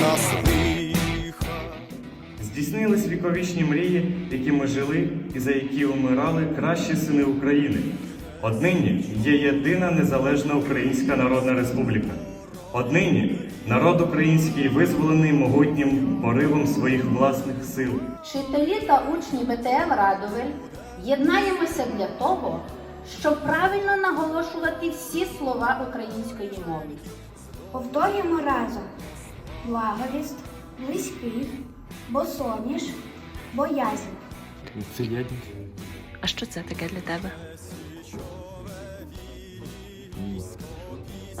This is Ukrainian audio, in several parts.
нас. Здійснились віковічні мрії, які ми жили і за які умирали кращі сини України. Однині є єдина незалежна Українська Народна Республіка. Однині народ український визволений могутнім поривом своїх власних сил. Вчителі та учні БТМ Радовель єднаємося для того, щоб правильно наголошувати всі слова української мови. Повторюємо разом благовість, близьких, босоніж, боязнь. Це єдність. А що це таке для тебе?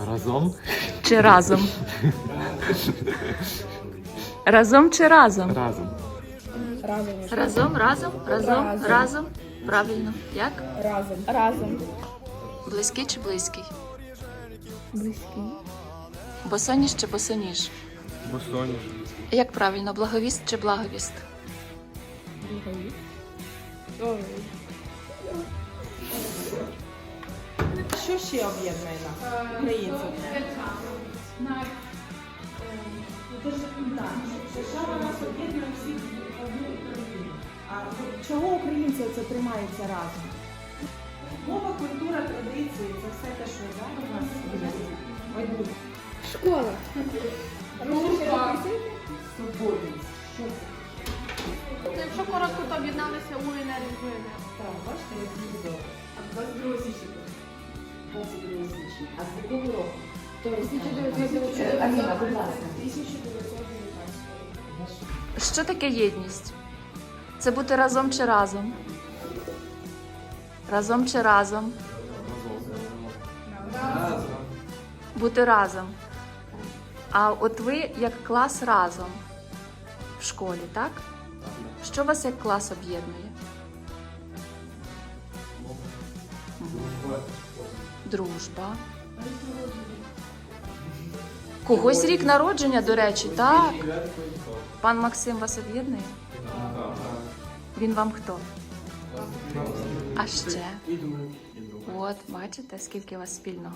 Разом? Чи разом? Разом чи разом? Разом. Разом, разом, разом, разом. Правильно. Як? Разом. Разом. Близький чи близький? Близький. Босоніж чи босоніж? Босоніж. Як правильно, благовіст чи благовіст? Благовіст. Що ще об'єднує нас, українців? Держава нас об'єднує всіх одну Україну. А чого українці це тримаються разом? Мова, культура, традиції це все те, що зараз нас об'єднує. Одні. Школа. Свободність. Що це? Якщо коротко, то об'єдналися і ГНР. Так, бачите, як чудово. А 22 січня? 22 січня. А з якого року? Аліна, будь ласка. Що таке єдність? Це бути разом чи разом? Разом чи разом? разом? Бути разом. А от ви як клас разом в школі, так? Що вас як клас об'єднує? Дружба. Когось рік народження, до речі, так. Пан Максим вас об'єднує? Він вам хто? А ще? От, бачите, скільки у вас спільного.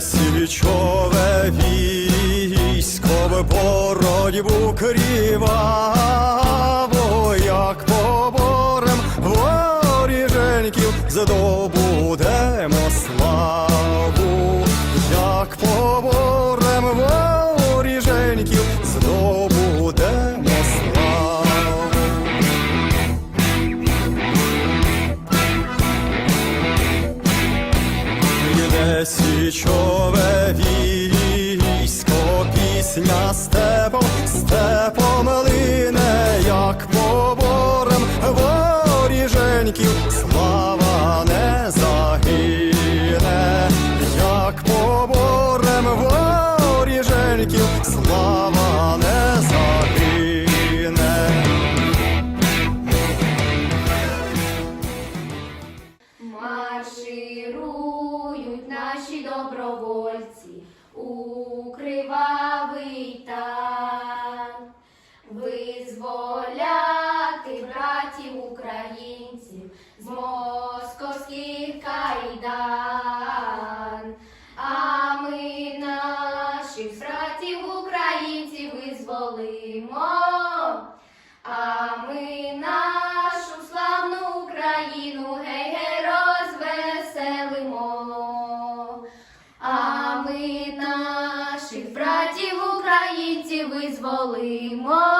Січове військове боротьбу кріваво, як поборем воріженьків здобудемо славу, як поборем воріженьків здобудемо січове військо, пісня степом, степом лине, як поборем воріженьків, слава не загине, як поборем воріженьків, слава не загине. Марширують наші добровольці у кривавий тан. визволяти братів українців з московських кайдан, а ми наших братів українців визволимо. звалимо.